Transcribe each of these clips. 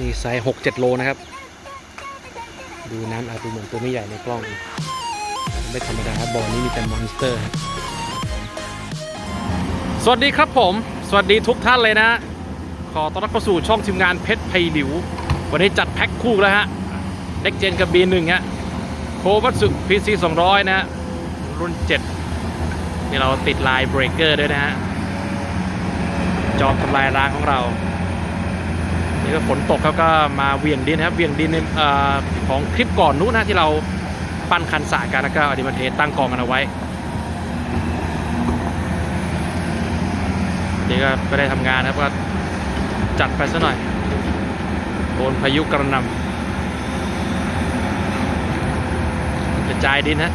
นี่ไซส์หกเจ็ดโลนะครับ ดูน้ำอาจดูเหมือนตัวไม่ใหญ่ในกล้องไม่ธรรมดาครับบ่อนี้มีแต่มอนสเตอร์ สวัสดีครับผม สวัสดีทุกท่านเลยนะ ขอต้อนรับเข้าสู่ช่องทีมงานเพชรไพหลิว วันนี้จัดแพ็คคู่แล้วฮะเด็กเจนกับบีหนึ่งฮะโควัตสึพีซีสองร้อยนะ รุ่น7นี่เราติดลายเบรกเกอร์ด้วยนะฮะจอบทำลายร้างของเรา นี่ก็ฝนตกเขาก็มาเวียงดินนะครับเวียงดินในเออของคลิปก่อนนู้นนะที่เราปั้นคันสายกันแล้วก็อดินมาเทตั้งกองกันเอาไว้นี่ก็ไม่ได้ทำงานนะครับก็จัดไปซะหน่อยโดนพายุกระหน่ำกระจายดินฮะ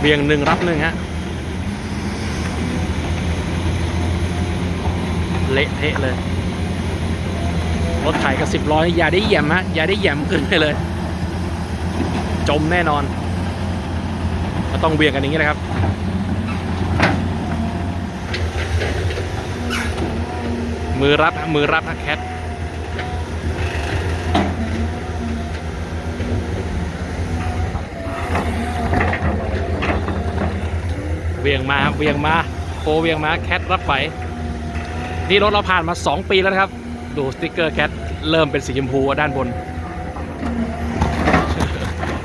เบียงหนึ่งรับหนึ่งฮะ เละเทะเลย รถไถกับสิบล้อนี่อย่าได้แหย่มฮะอย่าได้แหย่มขึ้นไปเลย จมแน่นอนก็ต้องเบียงกันอย่างนี้นะครับมือรับฮะมือรับฮะแคทเวียงมาครับเวียงมา โคเวียงมา แคทรับไหว นี่รถเราผ่านมา 2 ปีแล้วนะครับ ดูสติกเกอร์แคทเริ่มเป็นสีชมพูด้านบน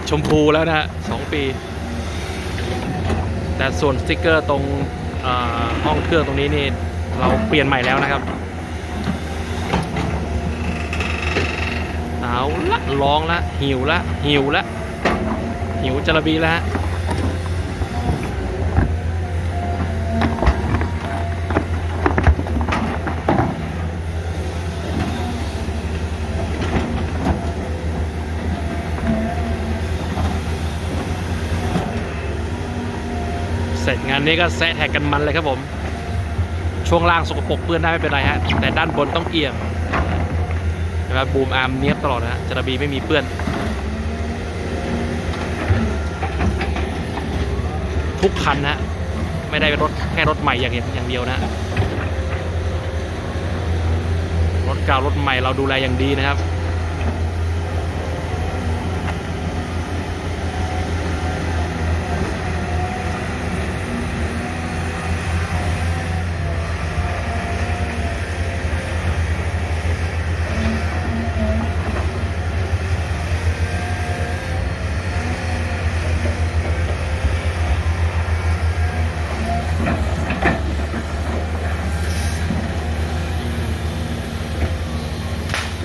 ชมพูแล้วนะฮะสองปี แต่ส่วนสติกเกอร์ตรงอ่อห้องเครื่องตรงนี้นี่เราเปลี่ยนใหม่แล้วนะครับเอาละร้องละหิวละหิวละหิวจระบีแล้วฮะ งานนี้ก็แซะแท็กกันมันเลยครับผม ช่วงล่างสกปรกเปื้อนได้ไม่เป็นไรฮะ แต่ด้านบนต้องเอี่ยมนะครับบูมอาร์มเนี้ยบตลอดนะฮะจระบีไม่มีเปื้อน ทุกคันนะฮะไม่ได้รถแค่รถใหม่อย่างเอย่างเดียวนะฮะรถเก่ารถใหม่เราดูแลอย่างดีนะครับ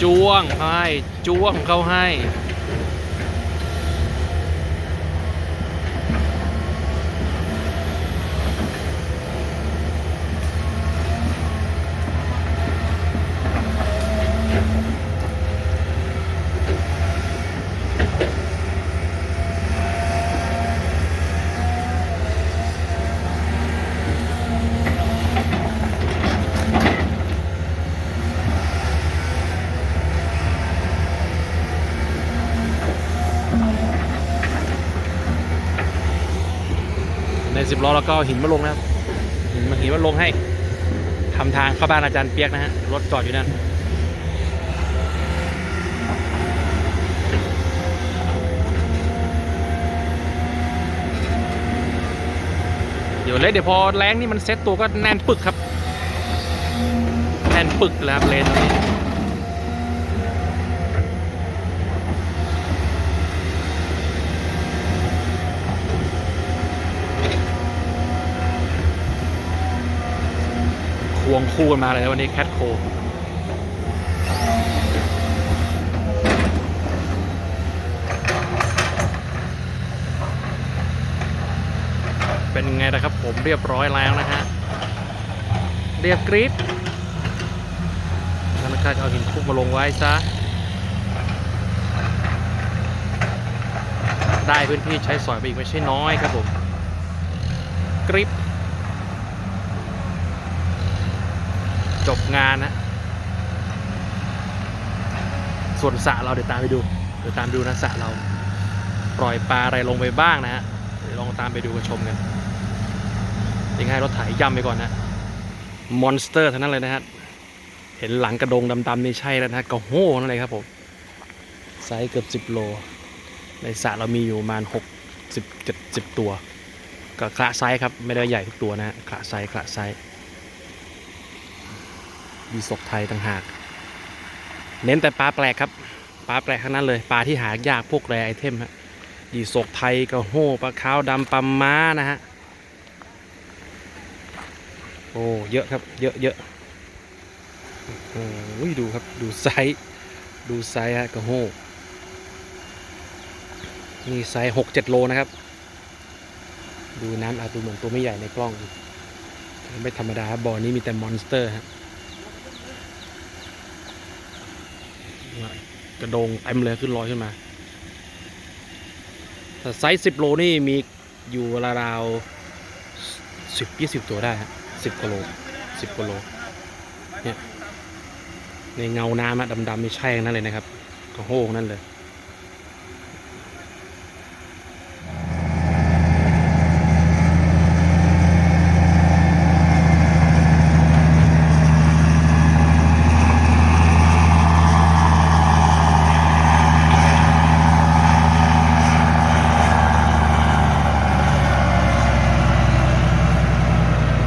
จ้ วงเขาให้จ้วงเขาให้ ในสิบล้อแล้วก็หินมาลงนะครับหินมาหินมาลงให้ทำทางเข้าบ้านอาจารย์เปียกนะฮะรถจอดอยู่นั่นเดี๋ยวเล็กเดี๋ยวพอแรงนี่มันเซ็ตตัวก็แน่นปึกครับ แน่นปึกแล้วครับเลนตรงนี้ วงคู่กันมาเลยนะวันนี้แคทโคเป็นไงนะครับผมเรียบร้อยแล้วนะฮะ เรียบกริปธนาคารเอาหินคุกมาลงไว้ซะ ได้พื้นที่ใช้สอยไปอีกไม่ใช่น้อยครับผมกริป จบงานนะ ส่วนสระเราเดี๋ยวตามไปดู เดี๋ยวตามดูนะสระเรา ปล่อยปลาอะไรลงไปบ้างนะฮะ เดี๋ยวลองตามไปดูกันชมกันยังไงรถไถย่ำไปก่อนนะ มอนสเตอร์ทั้งนั้นเลยนะฮะ เห็นหลังกระดงดำๆนี่ใช่แล้วนะฮะกระโห้นั่นเลยครับผมไซส์เกือบ 10 โล ในสระเรามีอยู่ประมาณ6 10 70 ตัว ก็คละไซส์ครับ ไม่ได้ใหญ่ทุกตัวนะฮะคละไซส์คละไซส์ ดีศกไทยต่างหาก เน้นแต่ปลาแปลกครับ ปลาแปลกทั้งนั้นเลย ปลาที่หายากพวกแรไอเทมฮะดีศกไทยกระโห้ปลาขาวดำปลาม้านะฮะ โอ้เยอะครับ เยอะเยอะโอ้ยดูครับ ดูไซส์ ดูไซส์ฮะกระโห้นี่ไซส์หกเจ็ดโลนะครับ ดูน้ำอาจดูเหมือนตัวไม่ใหญ่ในกล้อง ไม่ธรรมดาครับบ่อนี้มีแต่มอนสเตอร์ฮะ กระโดงเต็มเลยขึ้นลอยขึ้นมาแต่ไซส์สิบโลนี่มีอยู่ราวสิบยี่สิบตัวได้ฮะสิบกิโลสิบกิโลเนี่ยในเงาน้ำอะดำๆไม่ใช่ทั้งนั่นเลยนะครับกระโห้นั่นเลย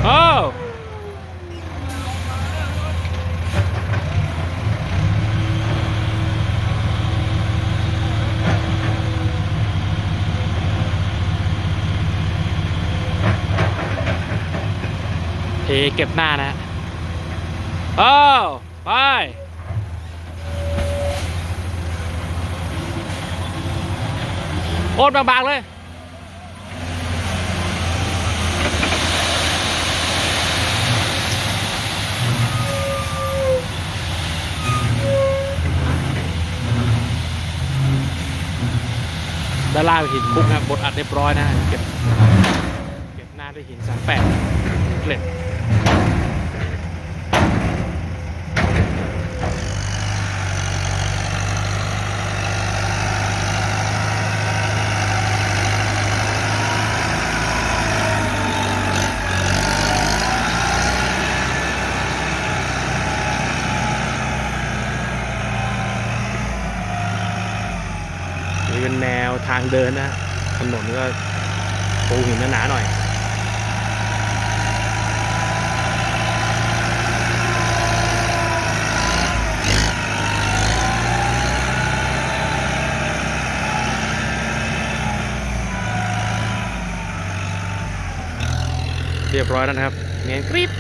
โอ้เทเก็บหน้านะโอ้ไปโคตรบางๆเลยด้านล่างหินคุกนะบบดอัดเรียบร้อยนะ เก็บ เก็บหน้าด้วยหินสามแปดเกล็ดนี่เป็นแนวทาง เดินนะถนนก็ปูหินหนาๆหน่อยเรียบร้อยแล้วนะครับเนียกริบ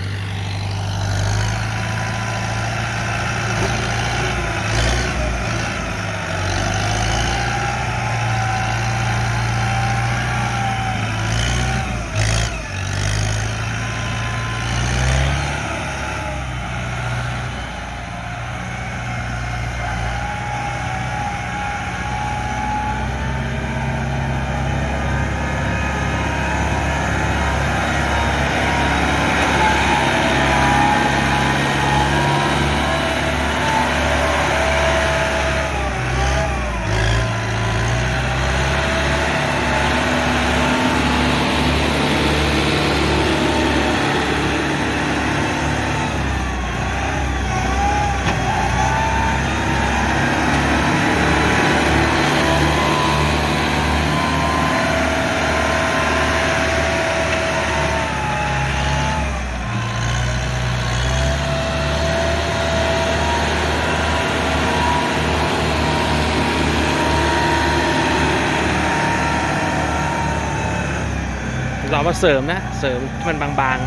เรามาเสริมนะ เสริมที่มันบาง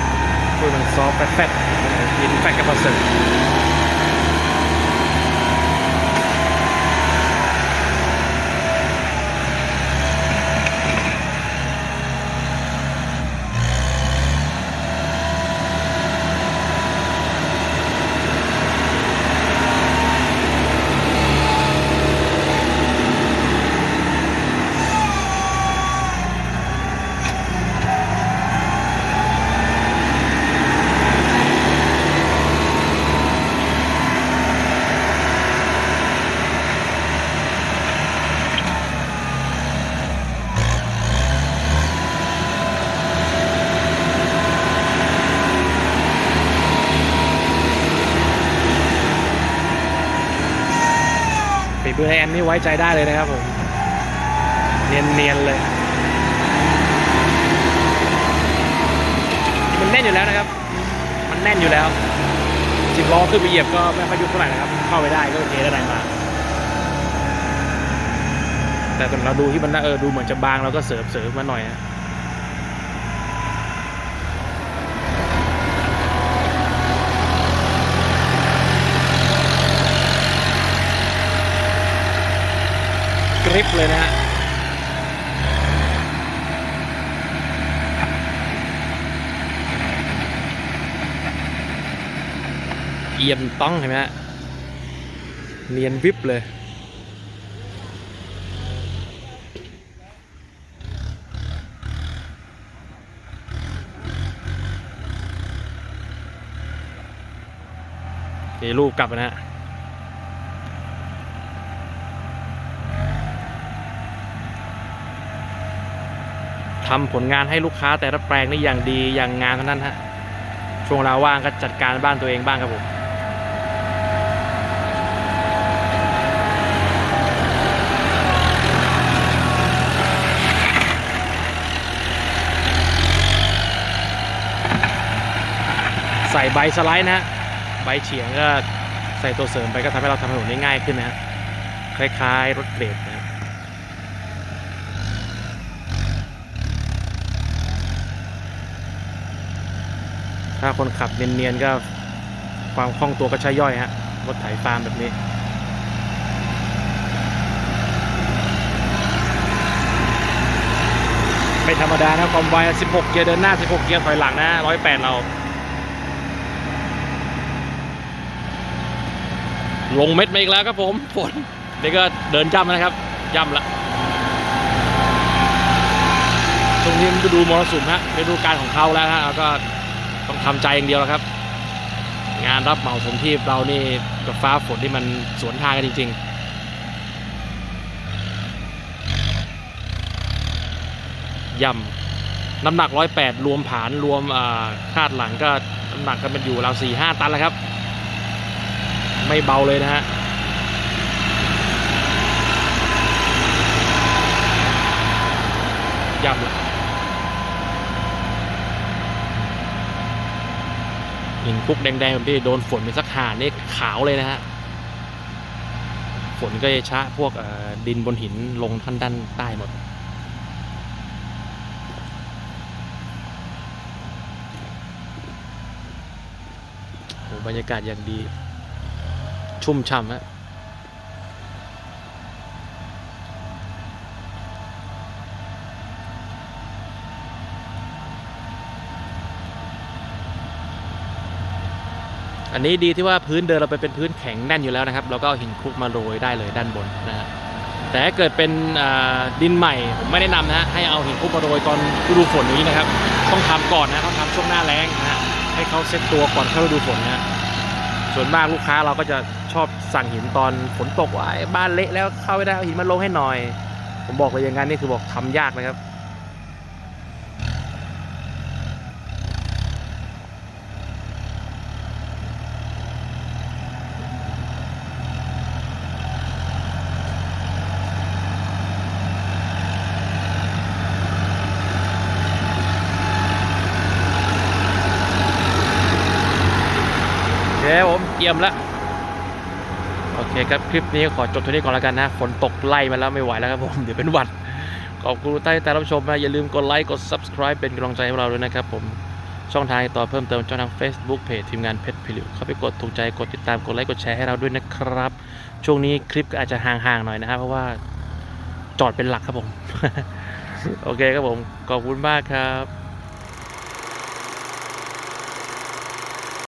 ๆช่วยมันซอฟแฟบๆยินแฟบกับมาเสริม ในแอนนี่ไว้ใจได้เลยนะครับผมเนียนๆเลย มันแน่นอยู่แล้วนะครับ มันแน่นอยู่แล้วสิบล้อขึ้นไปเหยียบก็ไม่ค่อยยุบเท่าไหร่นะครับ เข้าไปได้ก็โอเคได้ไมา แต่ตอนเราดูที่มันเออดูเหมือนจะบางเราก็เสริมเสริมมาหน่อยนะ ริปเลยนะฮะเอียมต้องเห็นไหมฮะเนียนวิบเลย นี่ลูกกลับนะฮะ ทำผลงานให้ลูกค้าแต่ละแปลงได้อย่างดีอย่างงามเท่านั้นฮะช่วงเวลาว่างก็จัดการบ้านตัวเองบ้างครับผมใส่ใบสไลด์นะฮะใบเฉียงก็ใส่ตัวเสริมไปก็ทำให้เราทำถนนได้ง่ายขึ้นนะฮะคล้ายๆรถเบรกนะครับ ถ้าคนขับเนียนๆก็ความคล่องตัวก็ใช้ย่อยฮะรถไถฟาร์มแบบนี้ไม่ธรรมดานะความไว 16 เกียร์เดินหน้า 16 เกียร์ถอยหลังนะ 108 เรา ลงเม็ดมาอีกแล้วครับผมฝนเดี๋ยวก็เดินย่ำนะครับย่ำละช่วงนี้มันฤดูมรสุมฮะฤดูการของเขาแล้วฮะแล้วก็ ต้องทำใจอย่างเดียวแล้วครับ งานรับเหมาถมที่เรานี่กับฟ้าฝนที่มันสวนทางกันจริง ๆย่ำน้ำหนัก108รวมผานรวมคาดหลังก็น้ำหนักก็มันอยู่ราว4 5ตันแล้วครับ ไม่เบาเลยนะฮะย่ำละ หินคุกแดงๆแบบนี้โดนฝนไปสักหานี่ขาวเลยนะฮะฝนก็จะชะพวกดินบนหินลงท่านด้านใต้หมด บรรยากาศอย่างดี ชุ่มช่ำฮะ อันนี้ดีที่ว่าพื้นเดินเราไปเป็นพื้นแข็งแน่นอยู่แล้วนะครับ เราก็เอาหินคลุกมาโรยได้เลยด้านบนนะฮะแต่ถ้าเกิดเป็นดินใหม่ผมไม่แนะนำนะฮะให้เอาหินคลุกมาโรยตอนฤดูฝนนี้นะครับ ต้องทำก่อนนะต้องทำช่วงหน้าแล้งนะฮะให้เขาเซ็ตตัวก่อนเข้าฤดูฝนนะฮะส่วนมากลูกค้าเราก็จะชอบสั่งหินตอนฝนตกว่าบ้านเละแล้วเข้าไม่ได้เอาหินมาลงให้หน่อย ผมบอกเลยอย่างนั้นนี่คือบอกทำยากนะครับ โอเคผมเยี่ยมล้วโอเคครับ คลิปนี้ขอจบเท่านี้ก่อนแล้วกันนะฝนตกไล่มาแล้วไม่ไหวแล้วครับผม เดี๋ยวเป็นหวัด ขอบคุณทุกท่านที่ติดตามรับชมนะอย่าลืมกดไลค์กด subscribe เป็นกำลังใจให้เราด้วยนะครับผมช่องทางติดต่อเพิ่มเติมช่องทาง Facebook เพจทีมงานเพชรพิลิวเข้าไปกดถูกใจกดติดตามกดไลค์กดแชร์ให้เราด้วยนะครับ ช่วงนี้คลิปก็อาจจะห่างๆหน่อยนะครับเพราะว่าจอดเป็นหลักครับผม โอเคครับผม ขอบคุณมากครับ